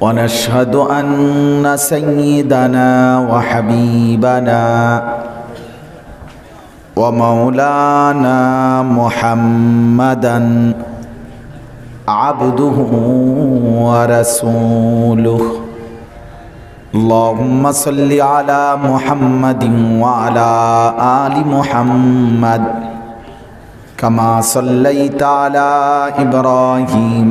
ونشهد ان سيدنا وحبيبنا ومولانا محمدا عبده ورسوله اللهم صل على محمد وعلى ال محمد كما صليت على ابراهيم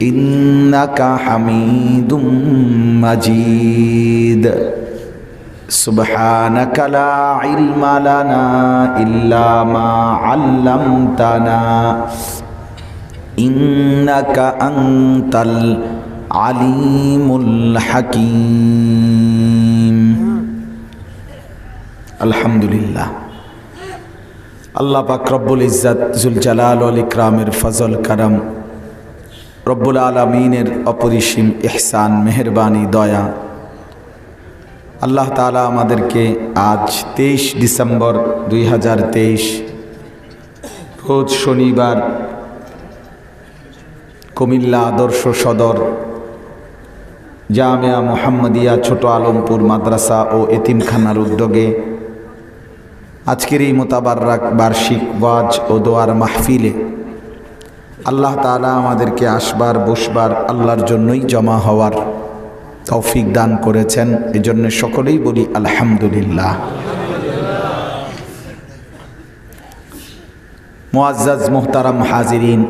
ইন্নাকা হামিদুম মাজিদ। সুবহানাকা লা ইলমা লানা ইল্লা মা আল্লামতানা। ইন্নাকা আনতাল আলিমুল হাকিম। আলহামদুলিল্লাহ। আল্লাহ পাক রব্বুল ইজ্জাত জুল জালাল আল ইকরামের ফজল কারাম রব্বুল আলমিনের অপরিসীম এহসান মেহরবানি, দয়া। আল্লাহ তালা আমাদেরকে আজ তেইশ ডিসেম্বর দুই হাজার তেইশ, রোজ শনিবার কুমিল্লা আদর্শ সদর, জামিয়া মোহাম্মদিয়া ছোট আলমপুর মাদ্রাসা ও এতিমখানার উদ্যোগে আজকের এই মোতাবারক বার্ষিক ওয়াজ ও দোয়ার মাহফিলে আল্লাহ তালা আমাদেরকে আসবার, বসবার আল্লাহর জন্যই জমা হওয়ার তৌফিক দান করেছেন। এজন্য সকলেই বলি আলহামদুলিল্লাহ। মোয়াজ্জাজ মোহতারাম হাজিরিন,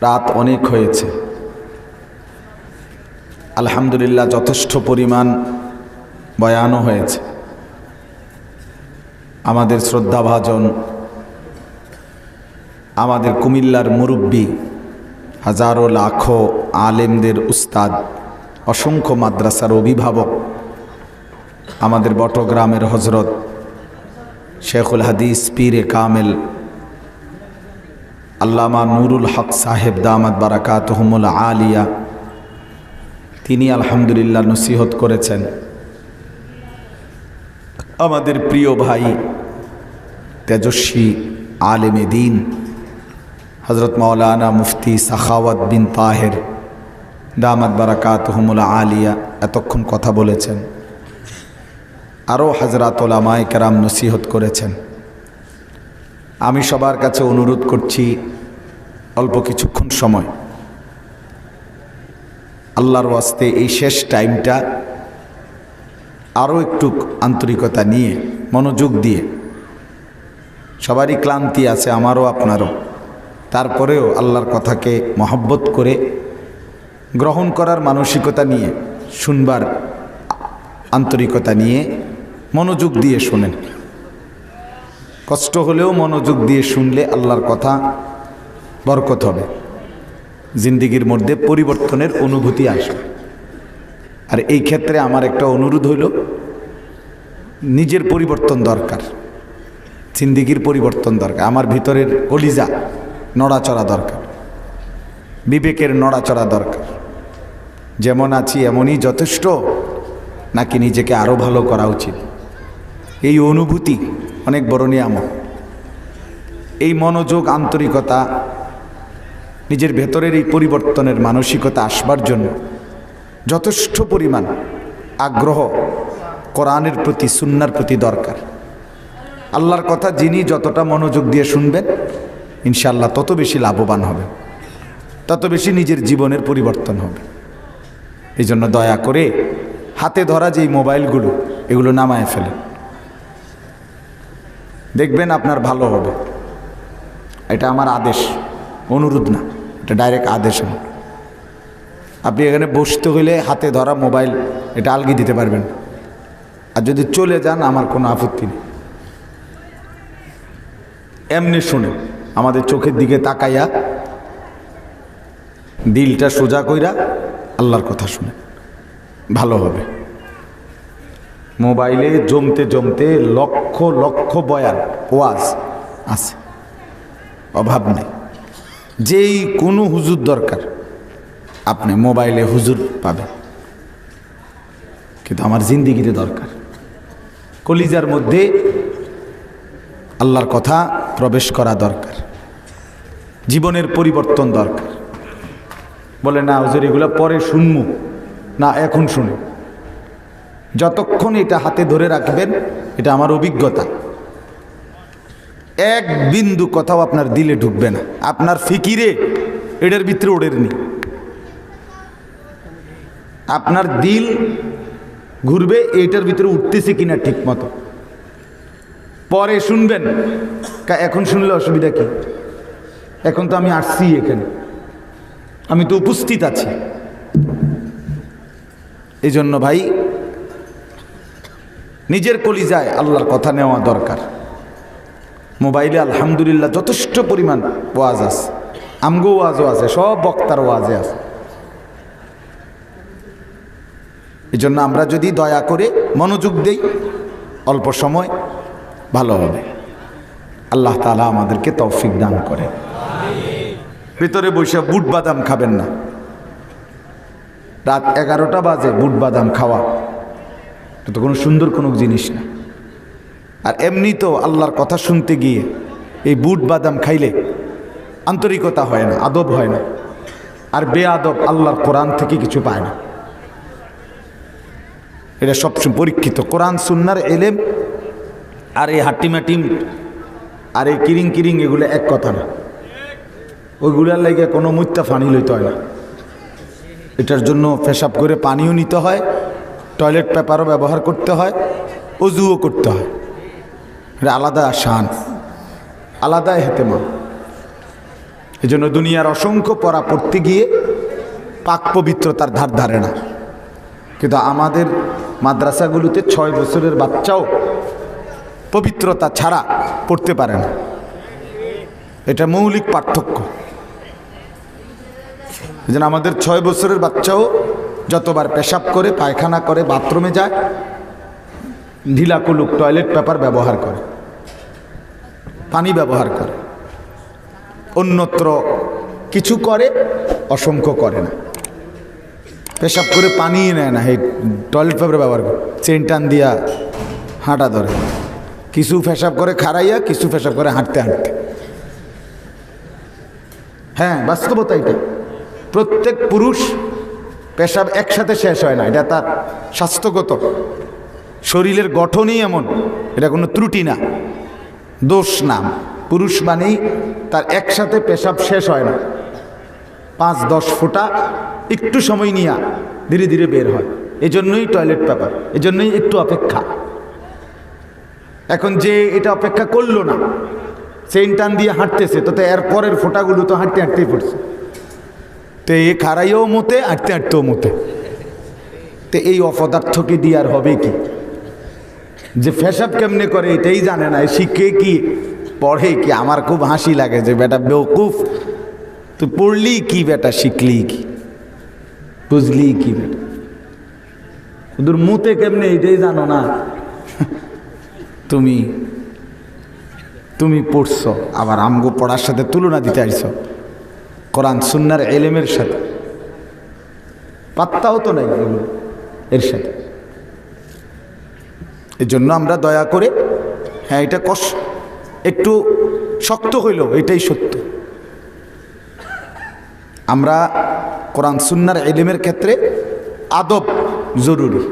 রাত অনেক হয়েছে। আলহামদুলিল্লাহ যথেষ্ট পরিমাণ বয়ানও হয়েছে। আমাদের শ্রদ্ধাভাজন আমাদের কুমিল্লার মুরব্বী, হাজারো লাখো আলেমদের উস্তাদ, অসংখ্য মাদ্রাসার অভিভাবক, আমাদের বটগ্রামের হজরত শেখুল হাদিস পীরে কামেল, আল্লামা নুরুল হক সাহেব দামাদ বারাকাতহমুল আলিয়া, তিনি আলহামদুলিল্লাহ নসিহত করেছেন। আমাদের প্রিয় ভাই, তেজস্বী আলেমে দিন হজরত মৌলানা মুফতি সাখাওয়াত বিন তাহের দামাদ বারাকাত হুমুলা আলিয়া এতক্ষণ কথা বলেছেন। আরও হাজরাত ওলামায় কেরাম নসিহত করেছেন। আমি সবার কাছে অনুরোধ করছি অল্প কিছুক্ষণ সময়। আল্লাহর ওয়াস্তে এই শেষ টাইমটা আরও একটু আন্তরিকতা নিয়ে, মনোযোগ দিয়ে। সবারই ক্লান্তি আছে, আমারও, আপনারও। তারপরেও আল্লাহর কথাকে মহব্বত করে গ্রহণ করার মানসিকতা নিয়ে, শুনবার আন্তরিকতা নিয়ে মনোযোগ দিয়ে শোনেন। কষ্ট হলেও মনোযোগ দিয়ে শুনলে আল্লাহর কথা বরকত হবে। জিন্দিগির মধ্যে পরিবর্তনের অনুভূতি আসবে। আর এই ক্ষেত্রে আমার একটা অনুরোধ হইল, নিজের পরিবর্তন দরকার। জিন্দিগির পরিবর্তন দরকার। আমার ভিতরের কলিজা নড়াচড়া দরকার। বিবেকের নড়াচড়া দরকার। যেমন আছি এমনই যথেষ্ট, নাকি নিজেকে আরও ভালো করা উচিত? এই অনুভূতি অনেক বড় নিয়ামক এই মনোযোগ, আন্তরিকতা নিজের ভেতরের এই পরিবর্তনের মানসিকতা আসবার জন্য যথেষ্ট পরিমাণ আগ্রহ কোরআনের প্রতি, সুন্নার প্রতি দরকার। আল্লাহর কথা যিনি যতটা মনোযোগ দিয়ে শুনবেন ইনশাআল্লাহ তত বেশি লাভবান হবে। তত বেশি নিজের জীবনের পরিবর্তন হবে। এই জন্য দয়া করে হাতে ধরা যেই মোবাইলগুলো, এগুলো নামায় ফেলে। দেখবেন আপনার ভালো হবে। এটা আমার আদেশ, অনুরোধ না, এটা ডাইরেক্ট আদেশ আপনি এখানে বসতে হইলে হাতে ধরা মোবাইল, এটা আলগি দিতে পারবেন আর যদি চলে যান, আমার কোনো আপত্তি নেই। এমনি শুনে আমাদের চোখের দিকে তাকাইয়া দিলটা সোজা কইরা আল্লাহর কথা শুনে। ভালো হবে। মোবাইলে জমতে জমতে লক্ষ লক্ষ বয়ান, ওয়াজ আছে। অভাব নেই। যেই কোনো হুজুর দরকার, আপনি মোবাইলে হুজুর পাবেন। কিন্তু আমার জিন্দিগিতে দরকার। কলিজার মধ্যে আল্লাহর কথা প্রবেশ করা দরকার। জীবনের পরিবর্তন দরকার। বলে, না হুজুর, এগুলো পরে শুনব। না, এখন শুনুন যতক্ষণ এটা হাতে ধরে রাখবেন, এটা আমার অভিজ্ঞতা। এক বিন্দু কথাও আপনার দিলে ঢুকবে না। আপনার ফিকিরে এটার ভিতরে ওড়ের নি আপনার দিল ঘুরবে এটার ভিতরে উঠতেছে কিনা ঠিক মতো। পরে শুনবেন। এখন শুনলে অসুবিধা কি? এখন তো আমি আসছি এখানে। আমি তো উপস্থিত আছি। এই জন্য ভাই, নিজের কলিজায় আল্লাহর কথা নেওয়া দরকার। মোবাইলে আলহামদুলিল্লাহ যথেষ্ট পরিমাণ ওয়াজ আছে। আমগো ওয়াজও আছে, সব বক্তার ওয়াজে আছে। এই জন্য আমরা যদি দয়া করে মনোযোগ দেই, অল্প সময়, ভালো হবে। আল্লাহ তালা আমাদেরকে তৌফিক দান করে ভিতরে বসে বুট বাদাম খাবেন না। রাত এগারোটা বাজে বুট বাদাম খাওয়া। এটা তো কোনো সুন্দর কোনো জিনিস না। আর এমনি তো আল্লাহর কথা শুনতে গিয়ে এই বুট বাদাম খাইলে আন্তরিকতা হয় না, আদব হয় না। আর বে আদব আল্লাহর কোরআন থেকে কিছু পায় না। এটা সবসময় পরীক্ষিত। কোরআন, সুন্নার এলেম আর এই হাট্টিমাটিম আর এই কিরিং কিরিং এগুলো এক কথা না। ওইগুলার লাগে কোনো মুত্যা ফানি লইতে হয় না। এটার জন্য পেশাব করে পানিও নিতে হয়, টয়লেট পেপারও ব্যবহার করতে হয়, অজুও করতে হয়। এটা আলাদা শান, আলাদা হেতেমা এই জন্য দুনিয়ার অসংখ্য পড়া পড়তে গিয়ে পাক পবিত্রতার ধার ধারে না। কিন্তু আমাদের মাদ্রাসাগুলোতে ছয় বছরের বাচ্চাও পবিত্রতা ছাড়া পড়তে পারে না। এটা মৌলিক পার্থক্য। জন্য আমাদের ছয় বছরের বাচ্চাও যতবার পেশাব করে, পায়খানা করে, বাথরুমে যায় ঢিলা কুলুক টয়লেট পেপার ব্যবহার করে, পানি ব্যবহার করে, অন্যত্র কিছু করে, অসংখ্য করে না। পেশাব করে পানি নেয় না, এই টয়লেট পেপার ব্যবহার করে, চেন টান দিয়া হাঁটা ধরে। কিছু পেশাব করে খাড়াইয়া, কিছু পেশাব করে হাঁটতে হাঁটতে। হ্যাঁ বাস্তবতা এটা। প্রত্যেক পুরুষ পেশাব একসাথে শেষ হয় না, এটা তার স্বাস্থ্যগত। শরীরের গঠনই এমন, এটা কোনো ত্রুটি না, দোষ না। পুরুষ মানেই তার একসাথে পেশাব শেষ হয় না। পাঁচ দশ ফোঁটা একটু সময় নিয়ে ধীরে ধীরে বের হয়। এজন্যই টয়লেট পেপার এজন্যই একটু অপেক্ষা। এখন যে এটা অপেক্ষা করল না চেইন টান দিয়ে হাঁটতেছে তো এর পরের ফোঁটাগুলো তো হাঁটতে হাঁটতেই পড়ছে। তো এ খারাইও মতে হাঁটতে হাঁটতেও মতে। তো এই অপদার্থকে দিয়ে আর হবে কি? যে ফেসাব কেমনে করে এটাই জানে না শিখে কি, পড়ে কি? আমার খুব হাসি লাগে যে বেটা বেউকুফ তুই পড়লি কি বেটা, শিখলি কি? বুঝলি কি বেটা? ওদের মুতে কেমনে এটাই জানো না? তুমি তুমি পড়ছো, আবার আমগো পড়ার সাথে তুলনা দিতে আইছো। কোরআন, সুন্নার এলেমের সাথে। পাত্তাও তো নাই এর সাথে। এই জন্য আমরা দয়া করে হ্যাঁ এটা কষ্ট একটু শক্ত হইল এটাই সত্য। আমরা কোরআন, সুন্নার এলিমের ক্ষেত্রে আদব জরুরি।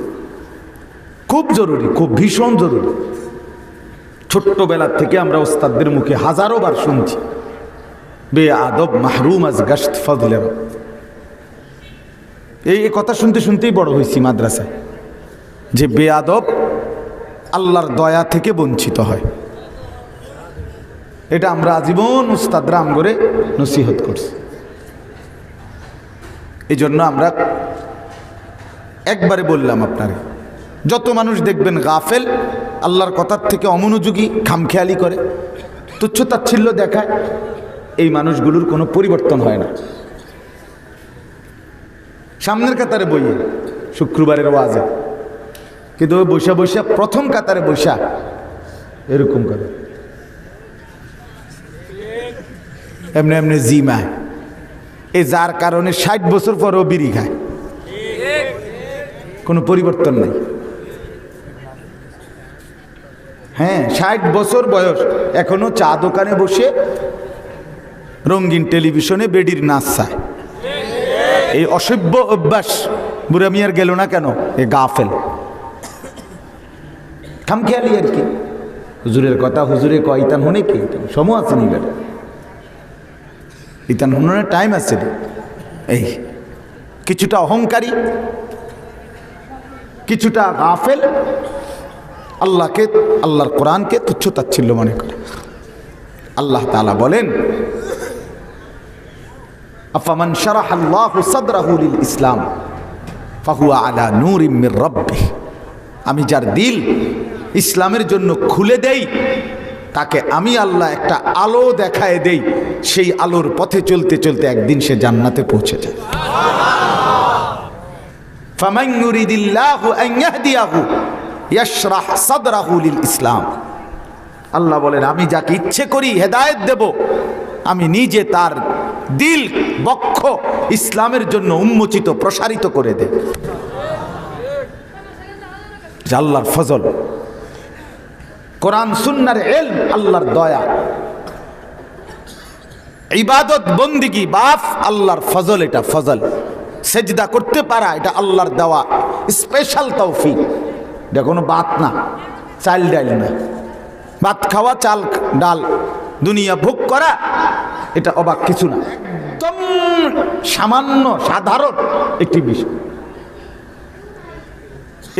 খুব জরুরি, খুব ভীষণ জরুরি। ছোট্টবেলার থেকে আমরা ওস্তাদদের মুখে হাজারো বার শুনছি। বে আদব মাহরুম আজ গাস্ত ফজলের। এই কথা শুনতে শুনতেই বড় হয়েছি মাদ্রাসায়। যে বে আদব আল্লাহর দয়া থেকে বঞ্চিত হয়। এটা আমরা আজীবন উস্তাদরা আমগরে নসিহত করছি। এই জন্য আমরা একবারে বললাম আপনারে, যত মানুষ দেখবেন গাফেল, আল্লাহর কথার থেকে অমনোযোগী, খামখেয়ালি করে তুচ্ছ তাচ্ছিল্য দেখায় এই মানুষগুলোর কোনো পরিবর্তন হয় না। সামনের কাতারে বইয়ে, শুক্রবারের ওয়াজে। কিন্তু বৈশা বৈশা, প্রথম কাতারে বৈশা, এরকম করে। এমনি এমনি জিমায় এই যার কারণে ষাট বছর পরেও বিড়ি খায়। কোনো পরিবর্তন নেই। হ্যাঁ ষাট বছর বয়স। এখনও চা দোকানে বসে রঙিন টেলিভিশনে বেডির নাচ চায়। এই অসভ্য অভ্যাস, বুড়া মিয়ার গেল না কেন? এ গাফেল। খামখেয়ালি আর কি? হুজুরের কথা হুজুরে কয়, ইতান হনে কি? সম আছে নি বেটা? ইতান হনের টাইম আছে। এই, কিছুটা অহংকারী, কিছুটা গাফেল। আল্লাহকে, আল্লাহর কোরআনকে তুচ্ছ তাচ্ছিল্য মনে করে। আল্লাহ তালা বলেন আফামান শারাহ আল্লাহু সাদরাহু লিল ইসলাম, ফাহুয়া আলা নূরিম মির রাব্বিহ। আমি যার দিল ইসলামের জন্য খুলে দেই, তাকে আমি আল্লাহ একটা আলো দেখায় দেই, সেই আলোর পথে চলতে চলতে একদিন সে জান্নাতে পৌঁছে যায়। ইসলাম। আল্লাহ বলেন, আমি যাকে ইচ্ছে করি হেদায়েত দেব, আমি নিজে তার দিল বক্ষ ইসলামের জন্য উন্মোচিত, প্রসারিত করে দেব যে আল্লাহর ফজল। কোরআন, সুন্নার এল আল্লাহর দয়া। ইবাদত, বন্দিগি, বাফ, আল্লাহর ফজল এটা, ফজল। সেজদা করতে পারা, এটা আল্লাহর দেওয়া। স্পেশাল তৌফিক। এটা কোনো বাত না, চাল ডাল না ভাত খাওয়া, চাল, ডাল। দুনিয়া ভোগ করা এটা অবাক, কিছু না। একদম সামান্য, সাধারণ একটি বিষয়।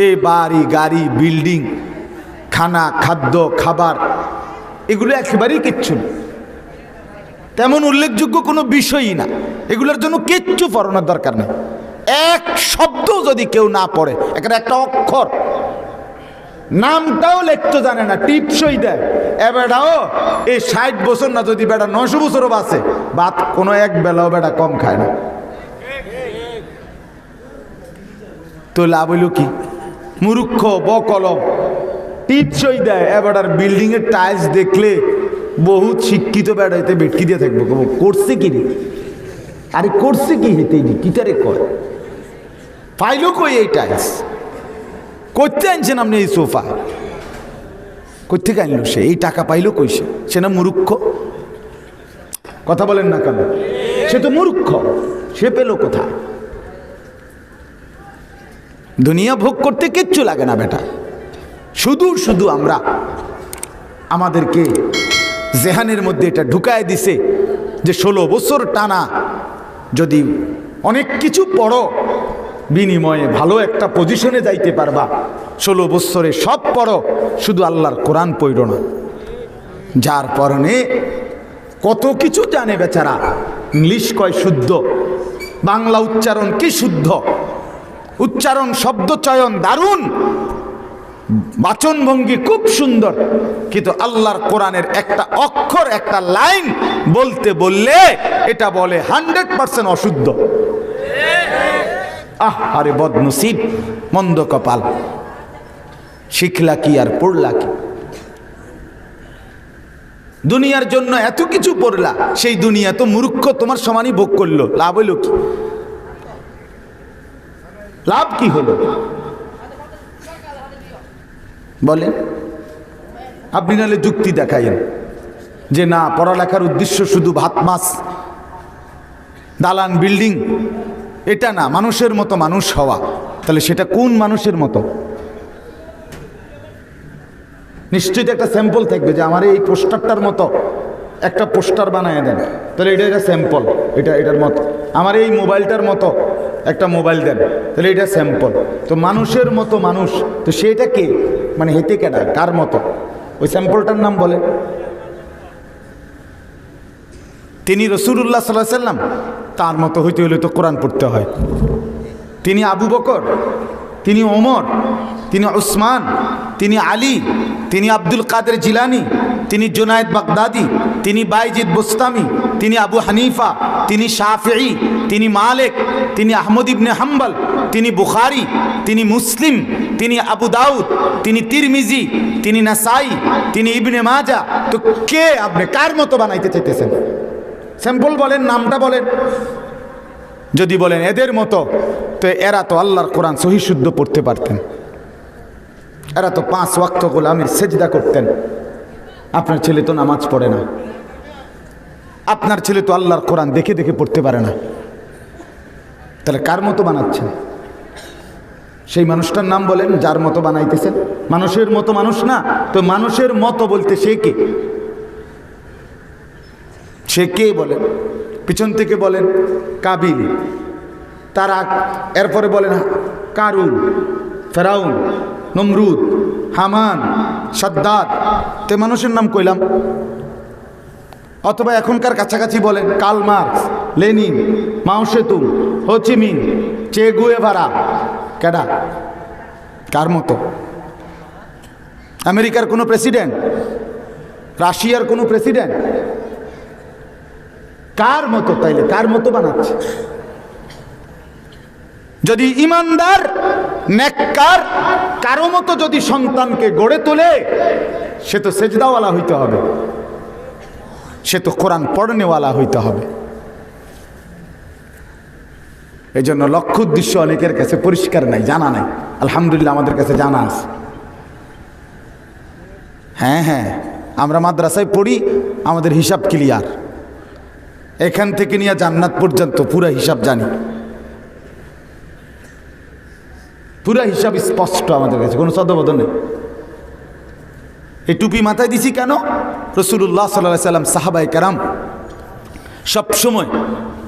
এ বাড়ি, গাড়ি, বিল্ডিং, খানা, খাদ্য, খাবার, এগুলো একেবারেই কিচ্ছু না। তেমন উল্লেখযোগ্য কোনো বিষয়ই না। এগুলোর জন্য কিচ্ছু পড়ানোর দরকার নেই। এক শব্দ যদি কেউ না পড়ে এখানে একটা অক্ষর নামটাও লিখতে জানে না টিপসই দেয়। এ বেটাও এই ষাট বছর না যদি বেটা নশো বছরও বাঁচে ভাত কোনো এক বেলাও বেটা কম খায় না। তো লাভ হইল কি? মুরুক্ষ বকলম টিপসই দেয়। এবার বিল্ডিং এর টাইলস দেখলে বহুত শিক্ষিত বেড়াইতে বেটকি দিয়ে থাকব। কবো, করছে কি রে? আরে করছে কি হেতে কিতারে কয়? পাইলো কই এই টাইলস করতে আনছেন আপনি এই সোফা? কোথেকে আনলো সে, এই টাকা পাইলো কইছে সে? না মুরুক্ষ কথা বলেন না কেন? সে তো মূর্খ, সে পেল কোথায়? দুনিয়া ভোগ করতে কিচ্ছু লাগে না বেটা। শুধু শুধু আমরা আমাদেরকে জেহানের মধ্যে এটা ঢুকায় দিছে যে ষোলো বছর টানা যদি অনেক কিছু পড়ো বিনিময়ে ভালো একটা পজিশনে যাইতে পারবা। ষোলো বৎসরে সব পড়ো, শুধু আল্লাহর কোরআন পড়ো না। যার পরনে কত কিছু জানে বেচারা। ইংলিশ কয় শুদ্ধ, বাংলা উচ্চারণ কি শুদ্ধ? উচ্চারণ, শব্দ, চয়ন দারুণ। বাচনভঙ্গি খুব সুন্দর, কিন্তু আল্লাহর কোরআনের একটা অক্ষর, একটা লাইন বলতে বললে এটা বলে হান্ড্রেড পার্সেন্ট অশুদ্ধ। আহ আরে বদনসিব, মন্দ কপাল। শিখলা কি আর পড়লা কি? দুনিয়ার জন্য এত কিছু পড়লা, সেই দুনিয়া তো মূর্খ তোমার সমানই ভোগ করল। লাভ হইল কি? লাভ কি হলো? বলে আপনি নাহলে যুক্তি দেখাইন যে না, পড়ালেখার উদ্দেশ্য শুধু ভাত মাছ, দালান, বিল্ডিং এটা না, মানুষের মতো মানুষ হওয়া। তাহলে সেটা কোন মানুষের মতো? নিশ্চয়ই একটা স্যাম্পল থাকবে যে আমার এই পোস্টারটার মতো একটা পোস্টার বানায় দেন। তাহলে এটা এটা স্যাম্পল এটা এটার মতো। আমার এই মোবাইলটার মতো একটা মোবাইল দেন, তাহলে এটা স্যাম্পল তো মানুষের মতো মানুষ, তো সেটা কে? মানে হেতে কেনা, কার মতো? ওই স্যাম্পলটার নাম বলে। তিনি রসুল্লাহ সাল্লাহ সাল্লাম তার মতো হইতে হলে তো কোরআন পড়তে হয়। তিনি আবু বকর, তিনি ওমর, তিনি উসমান, তিনি আলী, তিনি আব্দুল কাদের জিলানি, তিনি জুনায়দ বাগদাদি, তিনি বাইজিদ বুস্তামি, তিনি আবু হানিফা, তিনি শাফি তিনি মালেক, তিনি আহমদ ইবনে হাম্বল, তিনি বুখারি, তিনি মুসলিম, তিনি আবু দাউদ, তিনি তিরমিজি, তিনি নাসাই, তিনি ইবনে মাজা তো কে আপনি? কার মতো বানাইতে চাইতেছেন? স্যাম্পল বলেন, নামটা বলেন। যদি বলেন এদের মতো, তো এরা তো আল্লাহর কোরআন সহি শুদ্ধ পড়তে পারতেন। এরা তো পাঁচ ওয়াক্ত গোলামের সেজদা করতেন। আপনার ছেলে তো নামাজ পড়ে না। আপনার ছেলে তো আল্লাহর কোরআন দেখে দেখে পড়তে পারে না। তাহলে কার মতো বানাচ্ছেন? সেই মানুষটার নাম বলেন, যার মতো বানাইতেছেন। মানুষের মতো মানুষ না, তো মানুষের মতো বলতে সে কে? সে কে বলেন? পিছন থেকে বলেন কাবিল। তারা এরপরে বলেন কারুন, ফেরাউন, নমরুদ, হামান, সাদ্দাত। তে মানুষের নাম কইলাম। অথবা এখনকার কাছাকাছি বলেন Karl Marx, Lenin Mao Zedong Ho Chi Minh Che Guevara. কেডা? কার মতো? আমেরিকার কোনো প্রেসিডেন্ট? রাশিয়ার কোনো প্রেসিডেন্ট? কার মতো তাইলে? কার মতো বানাচ্ছে? যদি ইমানদার, নেককার, কারও মতো যদি সন্তানকে গড়ে তোলে, সে তো সেজদাওয়ালা হইতে হবে। সে তো কোরআন পড়নেওয়ালা হইতে হবে। এই জন্য লক্ষ্য উদ্দেশ্য অনেকের কাছে পরিষ্কার নাই, জানা নাই। আলহামদুলিল্লাহ আমাদের কাছে জানা আছে। হ্যাঁ হ্যাঁ আমরা মাদ্রাসায় পড়ি, আমাদের হিসাব ক্লিয়ার এখান থেকে নিয়ে জান্নাত পর্যন্ত পুরো হিসাব জানি। পুরা হিসাব স্পষ্ট আমাদের কাছে, কোনো সদবদ নেই। এই টুপি মাথায় দিছি কেন? রসুল্লাহ সাল্লাহ সাল্লাম সাহাবাই কারাম সবসময়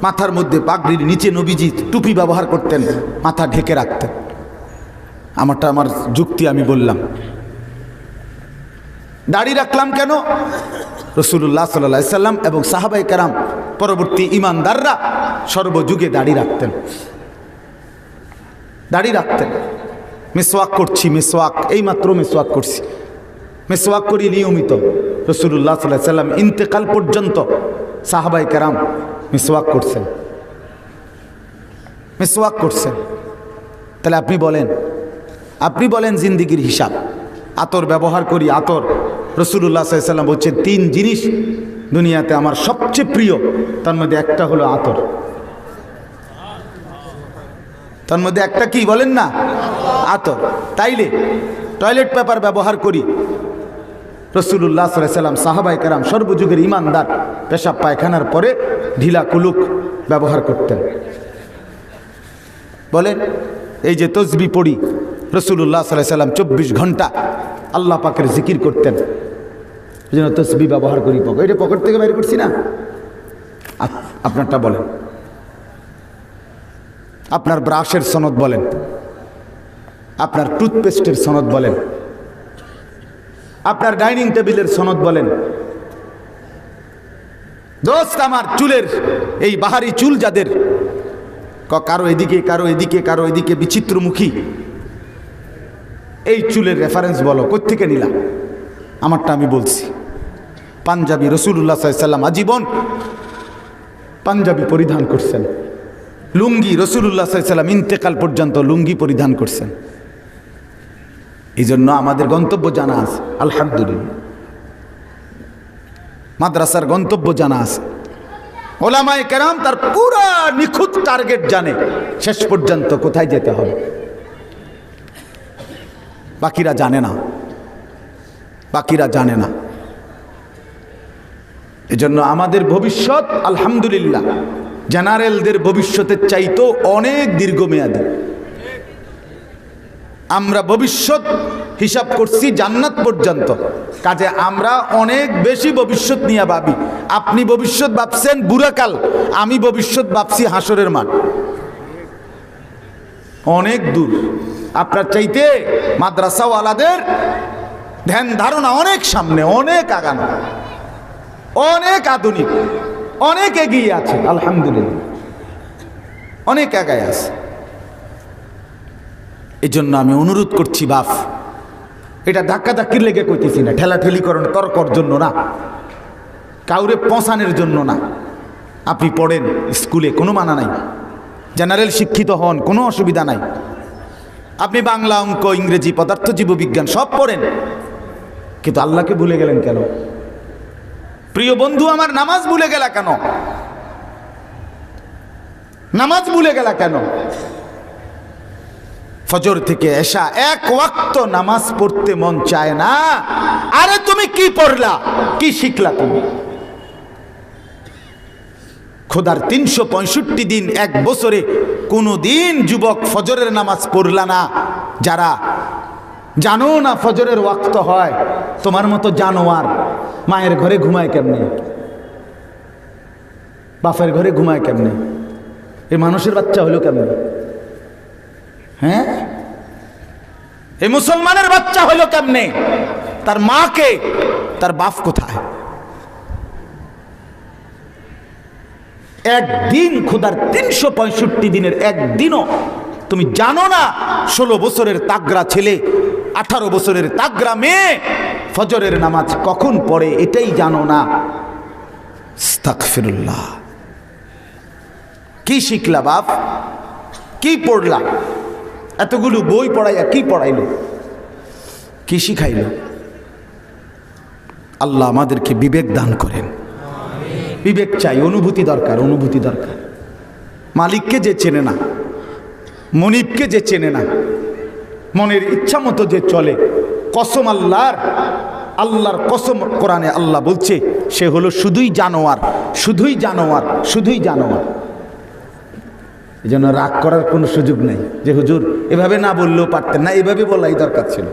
মাথার মধ্যে পাগড়ির নিচে নবীজি টুপি ব্যবহার করতেন, মাথা ঢেকে রাখতেন। আমারটা আমার যুক্তি আমি বললাম। দাড়ি রাখলাম কেন? রসুল্লাহ সাল্লাহ সাল্লাম এবং সাহাবাই কারাম পরবর্তী ইমানদাররা সর্বযুগে দাড়ি রাখতেন। দাড়ি রাখতেন। মেসোয়াক করছি মেসোয়াক এইমাত্র মেসোয়াক করছি। মেসোয়াক করি নিয়মিত। রসুল্লাহ সাল্লাহ সাল্লাম ইন্তেকাল পর্যন্ত সাহাবাই কারাম মেসোয়াক করছেন। মেসোয়াক করছেন। তাহলে আপনি বলেন আপনি বলেন জিন্দিগির হিসাব। আতর ব্যবহার করি, আতর। রসুল্লাহ সাল্লাম বলছে তিন জিনিস দুনিয়াতে আমার সবচেয়ে প্রিয়, তার মধ্যে একটা হলো আতর। তার মধ্যে একটা কি বলেন না? আতর। তাইলে টয়লেট পেপার ব্যবহার করি। রসুল্লাহ সাল্লাম সাহাবাই কারাম, সর্বযুগের ইমানদার, পেশাব পায়খানার পরে ঢিলা কুলুক ব্যবহার করতেন। বলেন, এই যে তসবি পড়ি রসুল্লাহ সাল্লাহ সাল্লাম চব্বিশ ঘণ্টা আল্লাহ পাকের জিকির করতেন। জন্য তসবি ব্যবহার করি পকেট। এটা পকেট থেকে বাইর করছি না? আপনারটা বলেন। আপনার ব্রাশের সনদ বলেন। আপনার টুথপেস্টের সনদ বলেন। আপনার ডাইনিং টেবিলের সনদ বলেন। দোস্ত, আমার চুলের, এই বাহারি চুল যাদের কারও এদিকে কারও এদিকে কারও এদিকে বিচিত্রমুখী, এই চুলের রেফারেন্স বলো, কোত্থেকে নিলাম আমারটা আমি বলছি। পাঞ্জাবি রসুল্লাহ সাল্লাম আজীবন পাঞ্জাবি পরিধান করছেন। লুঙ্গি রসুল্লাহ সাল্লাম ইন্তেকাল পর্যন্ত লুঙ্গি পরিধান করছেন। এই জন্য আমাদের গন্তব্য জানা আছে, আলহামদুলিল্লাহ। মাদ্রাসার গন্তব্য জানা আছে। ওলামায় কেরাম তার পুরা নিখুঁত টার্গেট জানে, শেষ পর্যন্ত কোথায় যেতে হবে। বাকিরা জানে না। বাকিরা জানে না। এজন্য আমাদের ভবিষ্যৎ, আলহামদুলিল্লাহ, জেনারেলদের ভবিষ্যতের চাইতো অনেক দীর্ঘমেয়াদী। আমরা ভবিষ্যৎ হিসাব করছি জান্নাত পর্যন্ত। কাজে আমরা অনেক বেশি ভবিষ্যৎ নিয়ে ভাবি। আপনি ভবিষ্যৎ ভাবছেন বুড়াকাল, আমি ভবিষ্যৎ ভাবছি হাসরের মাঠ। অনেক দূর। আপনার চাইতে মাদ্রাসাওয়ালাদের ধ্যান ধারণা অনেক সামনে, অনেক আগানো। অনেক আধুনিক, অনেক এগিয়ে আছে, আলহামদুলিল্লাহ। অনেক এগায় আছে। এই জন্য আমি অনুরোধ করছি বাপ এটা ধাক্কা ধাক্কির লেগে কইতেছি না ঠেলাঠেলি করেন তর্কর জন্য না, কাউরে পৌঁছানোর জন্য না। আপনি পড়েন স্কুলে, কোনো মানা নাই। জেনারেল শিক্ষিত হন, কোনো অসুবিধা নাই। আপনি বাংলা অঙ্ক, ইংরেজি, পদার্থ, জীববিজ্ঞান সব পড়েন। কিন্তু আল্লাহকে ভুলে গেলেন কেন? প্রিয় বন্ধু, আমার নামাজ ভুলে গেলা কেন? নামাজ ভুলে গেলা কেন? ফজর থেকে এসা, এক ওয়াক্ত নামাজ পড়তে মন চায় না। আরে তুমি কি পড়লা? কি শিখলা তুমি? খোদার তিনশো পঁয়ষট্টি দিন এক বছরে কোনো দিন যুবক ফজরের নামাজ পড়লা না। যারা জানো না ফজরের ওয়াক্ত হয়? তোমার মতো জানোয়ার মায়ের ঘরে ঘুমায় কেমনে? বাপের ঘরে ঘুমায় কেমনে? এ মানুষের বাচ্চা হলো কেমনে? হ্যাঁ? এ মুসলমানের বাচ্চা হলো কেমনে? তার মাকে, তার বাপ কোথায়? একদিন খোদার তিনশো পঁয়ষট্টি দিনের একদিনও তুমি জানো না ষোলো বছরের তাগরা ছেলে আঠারো বছরের তাগরা মেয়ে ফজরের নামাজ কখন পড়ে এটাই জানো না? আস্তাগফিরুল্লাহ কি শিখলা বাপ? কি পড়লা? এতগুলো বই পড়াইয়া কি পড়াইল? কি শিখাইল? আল্লাহ আমাদেরকে বিবেক দান করেন। বিবেক চাই, অনুভূতি দরকার অনুভূতি দরকার। মালিককে যে চেনে না, মনিবকে যে চেনে না মনের ইচ্ছা মতো যে চলে। কসম আল্লাহর আল্লাহর কসম কোরআনে আল্লাহ বলছে, সে হলো শুধুই জানোয়ার শুধুই জানোয়ার শুধুই জানোয়ার। এই জন্য রাগ করার কোনো সুযোগ নেই যে হুজুর, এভাবে না বললেও পারতেন না, এভাবে বলাই দরকার ছিল।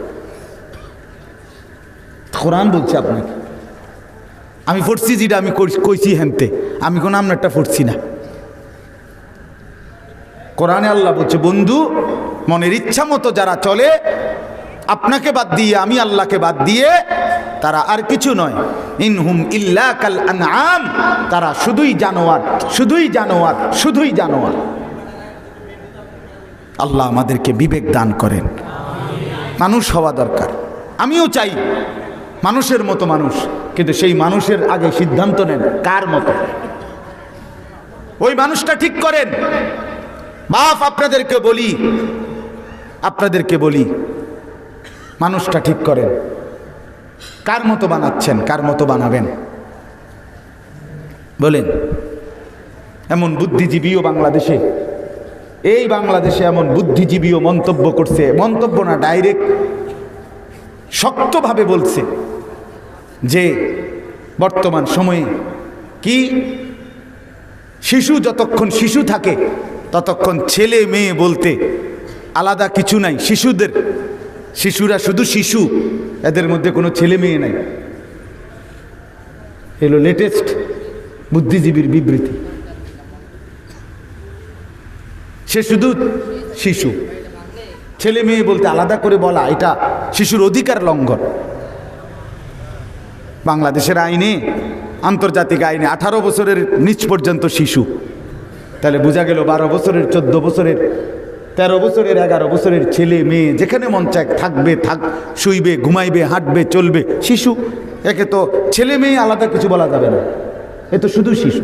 কোরআন বলছে আপনাকে। আমি পড়ছি যেটা আমি কইছি হেনতে, আমি কোনো আপনারটা পড়ছি না। কোরআনে আল্লাহ বলছে, বন্ধু, মনের ইচ্ছা মতো যারা চলে, আপনাকে বাদ দিয়ে, আমি আল্লাহকে বাদ দিয়ে, তারা আর কিছু নয়। ইনহুম ইল্লা কাল আনআম, তারা শুধুই জানোয়ার শুধুই জানোয়ার শুধুই জানোয়ার। আল্লাহ আমাদেরকে বিবেক দান করেন। মানুষ হওয়া দরকার। আমিও চাই মানুষের মতো মানুষ, কিন্তু সেই মানুষের আগে সিদ্ধান্ত নেন কার মতো। ওই মানুষটা ঠিক করেন। বাপ আপনাদেরকে বলি আপনাদেরকে বলি, মানুষটা ঠিক করেন। কার মতো বানাচ্ছেন, কার মতো বানাবেন? বলেন, এমন বুদ্ধিজীবীও বাংলাদেশে? এই বাংলাদেশে এমন বুদ্ধিজীবীও মন্তব্য করছে, মন্তব্য না, ডাইরেক্ট শক্তভাবে বলছে যে বর্তমান সময়ে কি? শিশু যতক্ষণ শিশু থাকে ততক্ষণ ছেলে মেয়ে বলতে আলাদা কিছু নাই, শিশুদের। শিশুরা শুধু শিশু, এদের মধ্যে কোনো ছেলে মেয়ে নাই। এলো লেটেস্ট বুদ্ধিজীবীর বিবৃতি। সে শুধু শিশু। ছেলে মেয়ে বলতে আলাদা করে বলা, এটা শিশুর অধিকার লঙ্ঘন। বাংলাদেশের আইনে, আন্তর্জাতিক আইনে আঠারো বছরের নিচ পর্যন্ত শিশু। তাহলে বোঝা গেল বারো বছরের, চোদ্দ বছরের, তেরো বছরের, এগারো বছরের ছেলে মেয়ে, যেখানে মন চায় থাকবে, থাক, শুইবে, ঘুমাইবে, হাঁটবে, চলবে, শিশু, একে তো ছেলে মেয়ে আলাদা কিছু বলা যাবে না। এ তো শুধু শিশু।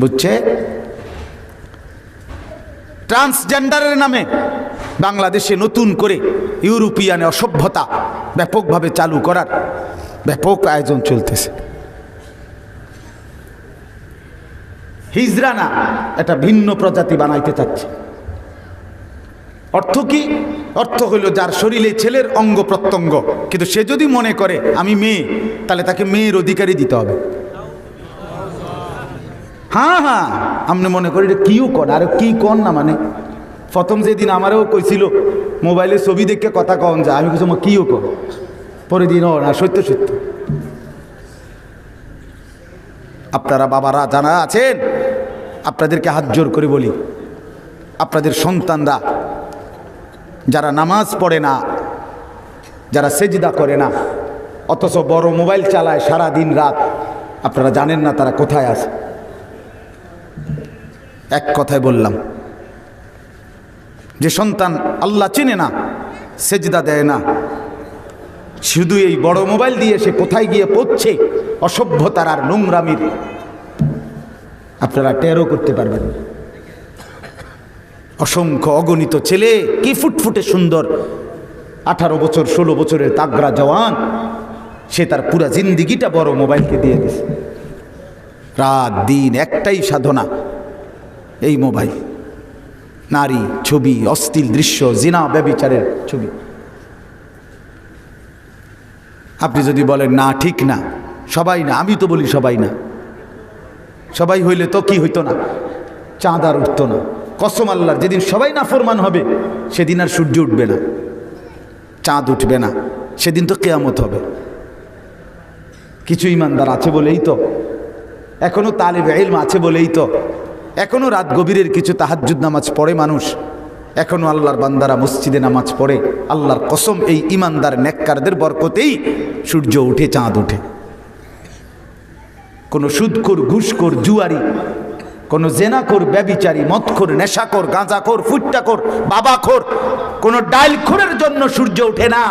বুঝছে? ট্রান্সজেন্ডারের নামে বাংলাদেশে নতুন করে ইউরোপিয়ানে অসভ্যতা ব্যাপকভাবে চালু করার ব্যাপক আয়োজন চলতেছে। হিজরা না একটা ভিন্ন প্রজাতি বানাইতে চাচ্ছে। অর্থ কি? অর্থ হইল যার শরীরে ছেলের অঙ্গ প্রত্যঙ্গ। কিন্তু সে যদি মনে করে, আমি মেয়ে, তাহলে তাকে মেয়ের অধিকারই দিতে হবে। হ্যাঁ হ্যাঁ আপনি মনে করি এটা কিও কর আর কি কন না মানে? প্রথম যেদিন আমারও কইছিল, মোবাইলে ছবি দেখে কথা কন যায় আমি কিছু কিও কর পরে দিন ও না, সত্য সত্য। আপনারা বাবারা জানা আছেন? আপনাদেরকে হাত জোর করে বলি। আপনাদের সন্তানরা, যারা নামাজ পড়ে না, যারা সেজদা করে না, অথচ বড় মোবাইল চালায় সারা দিন রাত, আপনারা জানেন না তারা কোথায় আছে। এক কথায় বললাম, যে সন্তান আল্লাহ চেনে না, সেজদা দেয় না, শুধু এই বড় মোবাইল দিয়ে সে কোথায় গিয়ে পড়ছে অসভ্যতার আর নোংরামির। আপনারা টেরও করতে পারবেন। অসংখ্য অগণিত ছেলে, কি ফুটফুটে সুন্দর। আঠারো বছর, ষোলো বছরের তাগড়া জওয়ান, সে তার পুরা জিন্দিগিটা বড় মোবাইলকে দিয়ে দিছে। রাত, দিন একটাই সাধনা, এই মোবাইল। নারী ছবি অস্থির দৃশ্য, জিনা ব্যবিচারের ছবি। আপনি যদি বলেন, না, ঠিক না। সবাই না, আমি তো বলি সবাই না। সবাই হইলে তো কি হইতো না? চাঁদ আর উঠতো না। কসম আল্লাহর, যেদিন সবাই না ফরমান হবে, সেদিন আর সূর্য উঠবে না। চাঁদ উঠবে না, সেদিন তো কেয়ামত হবে। কিছু ইমানদার আছে বলেই তো এখনও তালেব ইলম আছে বলেই তো এখনও রাত গভীরের কিছু তাহাজ্জুদ নামাজ পড়ে মানুষ এখনও আল্লাহর বান্দারা মসজিদে নামাজ পড়ে, আল্লাহর কসম এই ইমানদার, নেককারদের বরকতেই সূর্য উঠে, চাঁদ উঠে। কোনো সুদখোর, ঘুষখোর, জুয়ারি, কোনো জেনাখোর, ব্যবিচারী, মদখোর, নেশাখোর, গাঁজাখোর, ফুট্টাখোর, বাবাখোর, কোনো ডাইলখোরের জন্য সূর্য ওঠে না।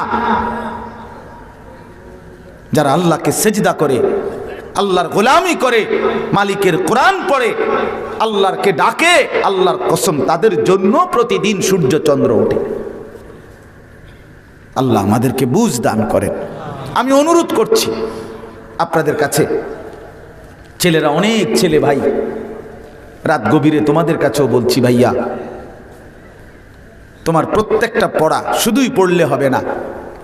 যারা আল্লাহকে সেজদা করে, আল্লাহর গোলামি করে, মালিকের কোরআন পড়ে, আল্লাহরকে ডাকে, আল্লাহর কসম, তাদের জন্য প্রতিদিন সূর্য চন্দ্র ওঠে। আল্লাহ আমাদেরকে বুঝ দান করেন। আমি অনুরোধ করছি আপনাদের কাছে ছেলেরা অনেক ছেলে ভাই। রাত গভীরে তোমাদের কাছেও বলছি ভাইয়া, তোমার প্রত্যেকটা পড়া শুধুই পড়লে হবে না,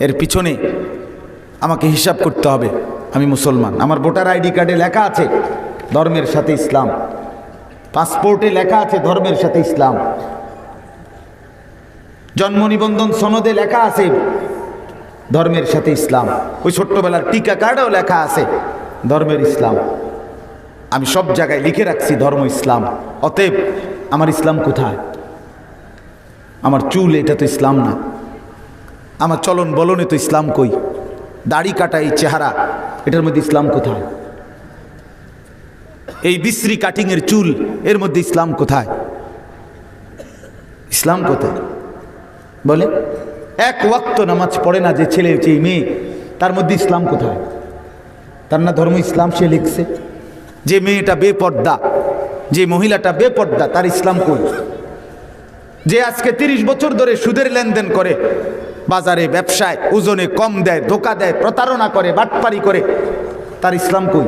এর পিছনে আমাকে হিসাব করতে হবে, আমি মুসলমান। আমার ভোটার আইডি কার্ডে লেখা আছে, ধর্মের সাথে ইসলাম। পাসপোর্টে লেখা আছে, ধর্মের সাথে ইসলাম। জন্ম নিবন্ধন সনদে লেখা আছে, ধর্মের সাথে ইসলাম। ওই ছোট্টবেলার টিকা কার্ডেও লেখা আছে, ধর্মের ইসলাম। আমি সব জায়গায় লিখে রাখছি ধর্ম ইসলাম। অতএব আমার ইসলাম কোথায়? আমার চুল, এটা তো ইসলাম না। আমার চলন বলনে তো ইসলাম কই? দাড়ি কাটা এই চেহারা, এটার মধ্যে ইসলাম কোথায়? এই বিশ্রী কাটিংয়ের চুল, এর মধ্যে ইসলাম কোথায়? ইসলাম কোথায়? বলে, এক ওয়াক্ত নামাজ পড়ে না যে ছেলে, যে মেয়ে, তার মধ্যে ইসলাম কোথায়? তার না ধর্ম ইসলাম সে লিখছে। যে মেয়েটা বেপর্দা, যে মহিলাটা বেপর্দা, তার ইসলাম কই? যে আজকে তিরিশ বছর ধরে সুদের লেনদেন করে, বাজারে ব্যবসায়, ওজনে কম দেয়, ধোকা দেয়, প্রতারণা করে, বাটপারি করে, তার ইসলাম কই?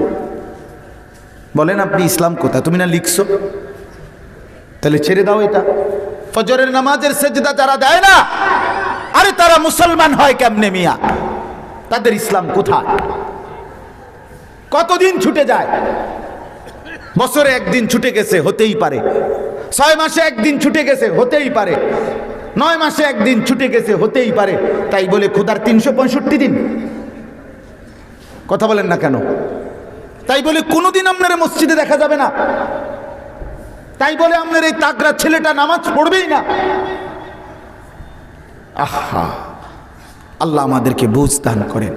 বলেন আপনি ইসলাম কোথায়? তুমি না লিখছো? তাহলে ছেড়ে দাও এটা। ফজরের নামাজের সেজদা যারা দেয় না, আরে তারা মুসলমান হয় কেমনে মিয়া? তাদের ইসলাম কোথায়? কতদিন ছুটে যায়? বছরে একদিন ছুটে গেছে, হতেই পারে। ছয় মাসে একদিন ছুটে গেছে, হতেই পারে। নয় মাসে একদিন ছুটে গেছে, হতেই পারে। তাই বলে খোদার তিনশো পঁয়ষট্টি দিন। কথা বলেন না কেন? তাই বলে কোনোদিন আপনার মসজিদে দেখা যাবে না। তাই বলে আপনার এই তাগরা ছেলেটা নামাজ পড়বেই না। আহা, আল্লাহ আমাদেরকে বুঝ দান করেন।